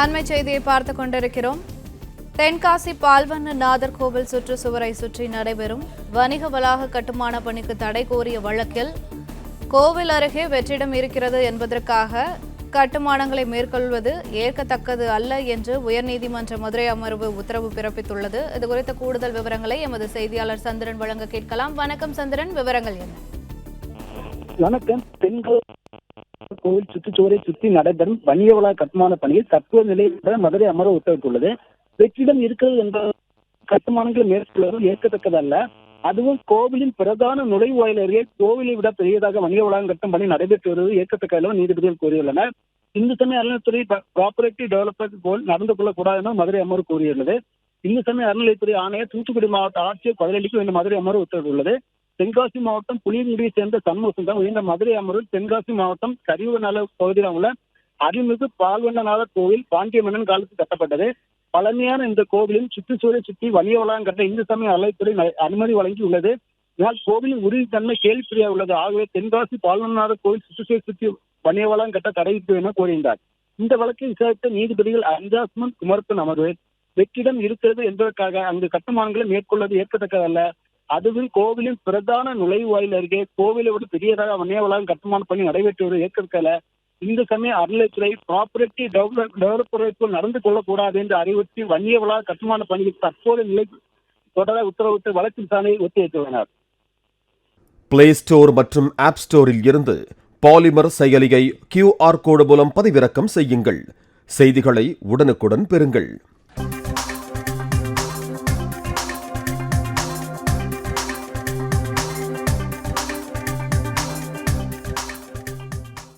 அண்மை செய்தியை பார்த்து கொண்டிருக்கிறோம். தென்காசி பால்வண்ண நாதர் கோவில் சுற்றுச்சுவரை சுற்றி நடைபெறும் வணிக வளாக கட்டுமான பணிக்கு தடை கோரிய வழக்கில் கோவில் அருகே வெற்றிடம் இருக்கிறது என்பதற்காக கட்டுமானங்களை மேற்கொள்வது ஏற்கத்தக்கது அல்ல என்று உயர்நீதிமன்ற மதுரை அமர்வு உத்தரவு பிறப்பித்துள்ளது. இது குறித்த கூடுதல் விவரங்களை எமது செய்தியாளர் சந்திரன் வழங்க கேட்கலாம். வணக்கம் சந்திரன் விவரங்கள் என்ன? வணக்கம். பெண்கள் கோவில் சுற்றுச்சுவரை சுற்றி நடைபெறும் வணிக வளாக கட்டுமான பணியில் தற்போது நிலையில் மதுரை அமர்வு உத்தரவிட்டுள்ளது. வெற்றிடம் இருக்கிறது என்ற கட்டுமானங்களை மேற்கொள்வது ஏற்கத்தக்கதல்ல. அதுவும் கோவிலின் பிரதான நுழைவாயில் அருகே கோவிலை விட பெரியதாக வணிக வளாகம் கட்டும் பணி நடைபெற்று வருவது ஏற்கத்தக்கதல்ல நீதிபதிகள் கூறியுள்ளனர். இந்து சமய அறநிலைத்துறை ப்ராப்பர்ட்டி டெவலப்பர் போல் நடந்து கொள்ளக்கூடாது என மதுரை அமர்வு கூறியுள்ளது. இந்து சமய அறநிலைத்துறை ஆணையர் தூத்துக்குடி மாவட்ட ஆட்சியர் பதிலளிக்கும் என்று மதுரை அமர்வு உத்தரவிட்டுள்ளது. தென்காசி மாவட்டம் புளியங்குடியை சேர்ந்த சண்முகசுந்தரம் உயர்ந்த மதுரை அமர்வில் தென்காசி மாவட்டம் கரிவநல பகுதியில் உள்ள அருள்மிகு பால்வண்ணநாதர் கோவில் பாண்டிய மன்னன் காலத்தில் கட்டப்பட்டது. பழமையான இந்த கோவிலின் சுற்றுச்சூழலை சுற்றி வணிக வளாகம் கட்ட இந்து சமய அலைத்துறை அனுமதி வழங்கியுள்ளது. இதனால் கோவிலின் உறுதித்தன்மை கேள்விக்குறியாக உள்ளது. ஆகவே தென்காசி பால்வண்ணநாதர் கோவில் சுற்றுச்சூழல் சுற்றி வணிக வளாகம் கட்ட தடையிட்டு என கூறியிருந்தார் இந்த வழக்கை விசாரித்த நீதிபதிகள் அஞ்சாஸ்மன் குமரப்பன் அமர்வு வெற்றிடம் இருக்கிறது என்பதற்காக அங்கு கட்டுமானங்களை மேற்கொள்வது ஏற்கத்தக்கதல்ல. அதுவும் கோவிலின் பிரதான நுழைவாயில் அருகே கோவிலை விட பெரியதாக வணிக கட்டுமான பணி நடைபெற்று வருவது ஏற்கத்தக்கல இந்து சமய அறநிலைத்துறை ப்ராப்பர்ட்டி டெவலப்பரை நடந்து கொள்ளக்கூடாது என்று அறிவுறுத்தி வணிக கட்டுமான பணியில் தற்போது நிலை தொடர உத்தரவிட்டு வழக்கு விசாரணையை ஒத்திவைத்துள்ளனர். பிளே ஸ்டோர் மற்றும் ஆப் ஸ்டோரில் இருந்து பாலிமர் செயலியை கியூஆர் கோடு மூலம் பதிவிறக்கம் செய்யுங்கள். செய்திகளை உடனுக்குடன் பெறுங்கள்.